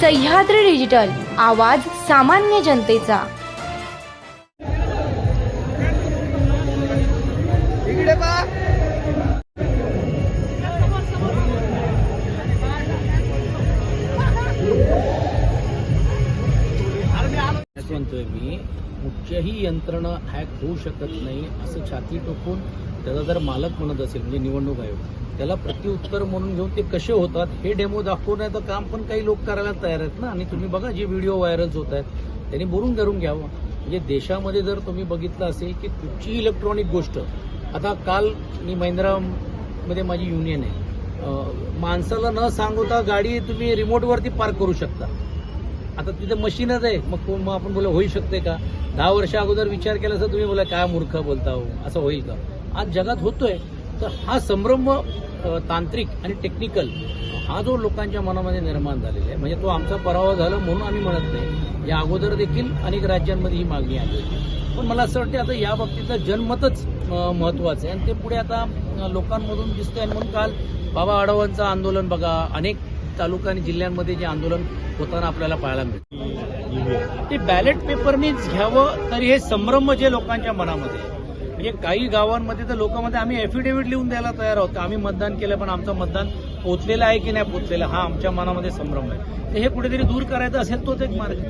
Sahyadri digital आवाज सामान्य जनतेचा. असं म्हणतोय मी कुठच्याही यंत्रणा हॅक होऊ शकत नाही असं छाती टोकून त्याचा जर मालक म्हणत असेल म्हणजे निवडणूक आयोग त्याला प्रत्युत्तर म्हणून घेऊन ते कसे होतात हे डेमो दाखवण्याचं काम पण काही लोक करायला तयार आहेत ना. आणि तुम्ही बघा जे व्हिडिओ व्हायरल होत आहेत त्यांनी बोलून धरून घ्यावं. म्हणजे देशामध्ये जर तुम्ही बघितलं असेल की कुठचीही इलेक्ट्रॉनिक गोष्ट आता काल मी महिंद्रामध्ये माझी युनियन आहे. माणसाला न सांगता गाडी तुम्ही रिमोटवरती पार्क करू शकता. आता तिथे मशीनच आहे. मग कोण- मग आपण बोला होऊ शकते का? दहा वर्षा अगोदर विचार केला असं तुम्ही बोला काय मूर्ख बोलता हो? असं होईल का? आज जगात होतोय तर हा संभ्रम तांत्रिक आणि टेक्निकल हा जो लोकांच्या मनामध्ये निर्माण झालेला आहे म्हणजे तो आमचा पराभव झाला म्हणून आम्ही म्हणत नाही. या अगोदर देखील अनेक राज्यांमध्ये ही मागणी आली होती. पण मला असं वाटतं आता या बाबतीतलं जनमतच महत्वाचं आहे. आणि ते पुढे आता लोकांमधून दिसतंय. आणि म्हणून काल बाबा आढावांचं आंदोलन बघा अनेक तालुका आणि जिल्ह्यांमध्ये जे आंदोलन होताना आपल्याला पाहायला मिळतं. ते बॅलेट पेपरनीच घ्यावं तरी हे संभ्रम जे लोकांच्या मनामध्ये आहे. म्हणजे काही गावांमध्ये तर लोकांमध्ये आम्ही एफिडेव्हिट लिहून द्यायला तयार आहोत. आम्ही मतदान केलं पण आमचं मतदान पोचलेलं आहे की नाही पोचलेलं? हा आमच्या मनामध्ये संभ्रम आहे. तर हे कुठेतरी दूर करायचं असेल तोच एक मार्ग.